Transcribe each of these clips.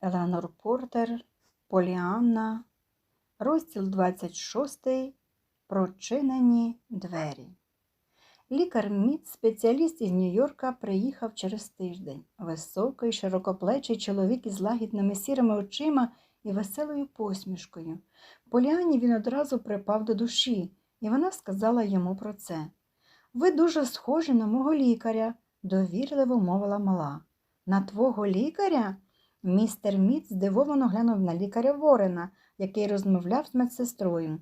Еленор Портер, Поліанна, розділ 26. Прочинені двері. Лікар Міт, спеціаліст із Нью-Йорка, приїхав через тиждень. Високий, широкоплечий чоловік із лагідними сірими очима і веселою посмішкою. Поліані він одразу припав до душі, і вона сказала йому про це. Ви дуже схожі на мого лікаря, довірливо мовила мала. На твого лікаря? Містер Міт здивовано глянув на лікаря Ворена, який розмовляв з медсестрою.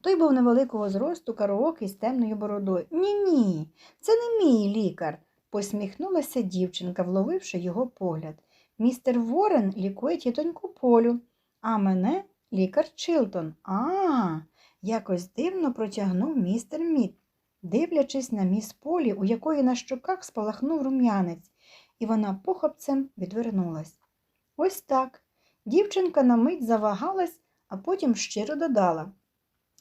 Той був невеликого зросту, караокий з темною бородою. Ні, ні, це не мій лікар, посміхнулася дівчинка, вловивши його погляд. Містер Ворен лікує тітоньку Полю, а мене лікар Чилтон. А, якось дивно протягнув містер Міт, дивлячись на міс Полі, у якої на щоках спалахнув рум'янець, і вона похопцем відвернулась. Ось так. Дівчинка на мить завагалась, а потім щиро додала.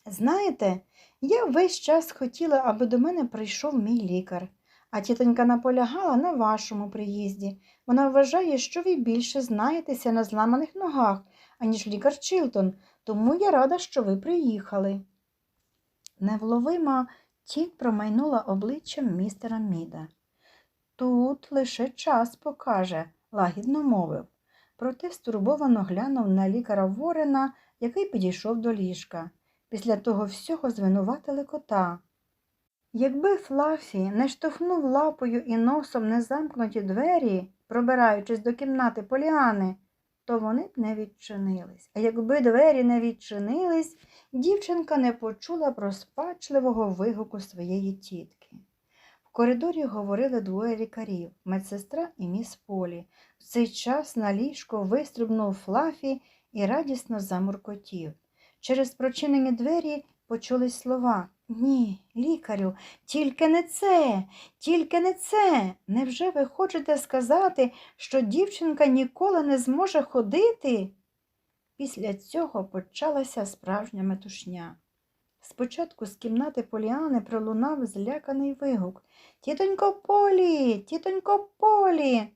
Знаєте, я весь час хотіла, аби до мене прийшов мій лікар, а тітонька наполягала на вашому приїзді. Вона вважає, що ви більше знаєтеся на зламаних ногах, аніж лікар Чилтон, тому я рада, що ви приїхали. Невловима тінь промайнула обличчям містера Міда. Тут лише час покаже, лагідно мовив. Проте стурбовано глянув на лікаря Ворена, який підійшов до ліжка. Після того всього звинуватили кота. Якби Флафі не штовхнув лапою і носом незамкнуті двері, пробираючись до кімнати Поліани, то вони б не відчинились. А якби двері не відчинились, дівчинка не почула розпачливого вигуку своєї тітки. Коридорі говорили двоє лікарів медсестра і міс Полі. В цей час на ліжко вистрибнув Флафі і радісно замуркотів. Через прочинені двері почулись слова Ні, лікарю, тільки не це, тільки не це. Невже ви хочете сказати, що дівчинка ніколи не зможе ходити? Після цього почалася справжня метушня. Спочатку з кімнати Поліани пролунав зляканий вигук Тітонько Полі, тітонько Полі.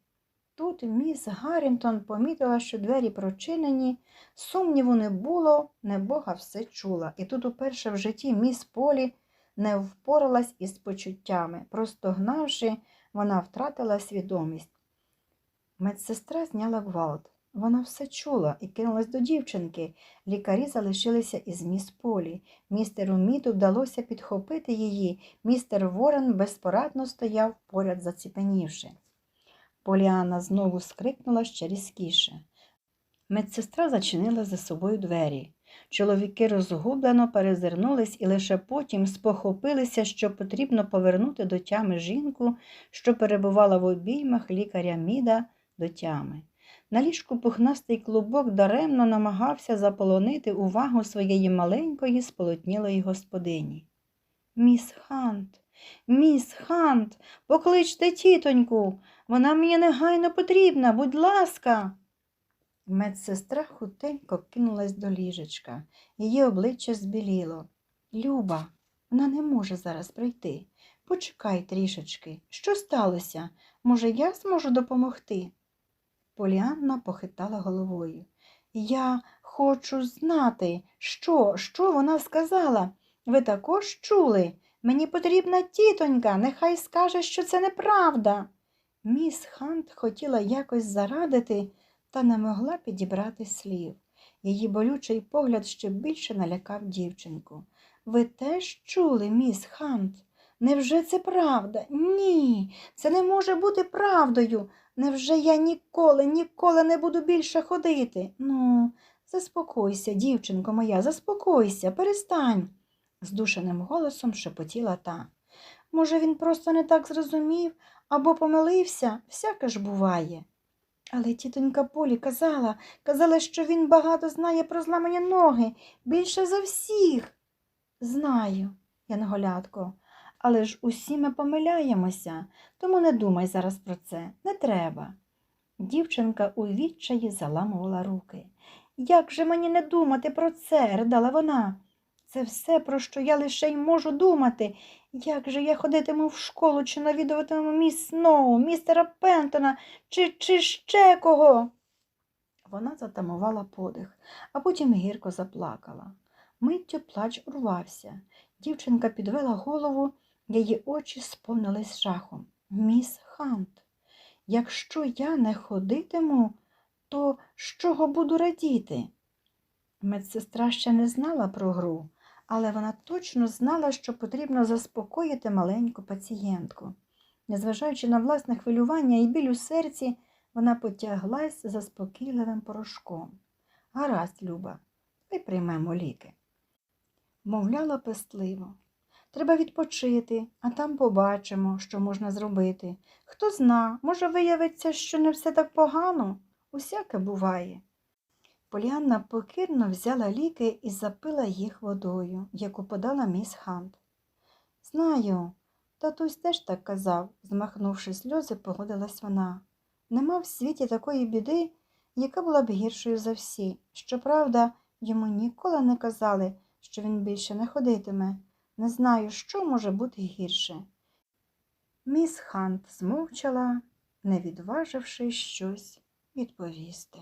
Тут міс Гаррінтон помітила, що двері прочинені, сумніву не було, небога все чула. І тут уперше в житті міс Полі не впоралась із почуттями. Простогнавши, вона втратила свідомість. Медсестра зняла гвалт. Вона все чула і кинулась до дівчинки. Лікарі залишилися із міс Полі. Містеру Міту вдалося підхопити її. Містер Ворен безпорадно стояв поряд заціпенівши. Поліана знову скрикнула ще різкіше. Медсестра зачинила за собою двері. Чоловіки розгублено перезирнулись і лише потім спохопилися, що потрібно повернути до тями жінку, що перебувала в обіймах лікаря Міда до тями. На ліжку пухнастий клубок даремно намагався заполонити увагу своєї маленької сполотнілої господині. Міс Хант, міс Хант, покличте тітоньку, вона мені негайно потрібна, будь ласка. Медсестра хутенько кинулась до ліжечка. Її обличчя збіліло. Люба, вона не може зараз прийти. Почекай трішечки. Що сталося? Може, я зможу допомогти? Поліанна похитала головою. Я хочу знати, що, що вона сказала. Ви також чули? Мені потрібна тітонька, нехай скаже, що це неправда. Міс Хант хотіла якось зарадити, та не могла підібрати слів. Її болючий погляд ще більше налякав дівчинку. Ви теж чули, міс Хант? Невже це правда? Ні, це не може бути правдою. Невже я ніколи, ніколи не буду більше ходити? Ну, заспокойся, дівчинко моя, заспокойся, перестань, здушеним голосом шепотіла та. Може, він просто не так зрозумів або помилився, всяке ж буває. Але тітонька Полі казала, казала, що він багато знає про зламані ноги, більше за всіх. Знаю, Янголятко, але ж усі ми помиляємося, тому не думай зараз про це, не треба. Дівчинка у відчаї заламувала руки. Як же мені не думати про це? ридала вона. Це все, про що я лише й можу думати. Як же я ходитиму в школу чи навідуватиму міс Сноу, містера Пентона чи, чи ще кого? Вона затамувала подих, а потім гірко заплакала. Миттю плач урвався. Дівчинка підвела голову, її очі сповнились жахом. Міс Хант, якщо я не ходитиму, то з чого буду радіти? Медсестра ще не знала про гру, але вона точно знала, що потрібно заспокоїти маленьку пацієнтку. Незважаючи на власне хвилювання і біль у серці, вона потяглась за спокійливим порошком. Гаразд, Люба, ми приймемо ліки. Мовляла пестливо. Треба відпочити, а там побачимо, що можна зробити. Хто зна, може виявиться, що не все так погано, усяке буває. Поліанна покірно взяла ліки і запила їх водою, яку подала міс Хант. Знаю, татусь теж так казав, змахнувши сльози, погодилась вона. Нема в світі такої біди, яка була б гіршою за всі. Щоправда, йому ніколи не казали, що він більше не ходитиме. Не знаю, що може бути гірше. Міс Хант змовчала, не відваживши щось відповісти.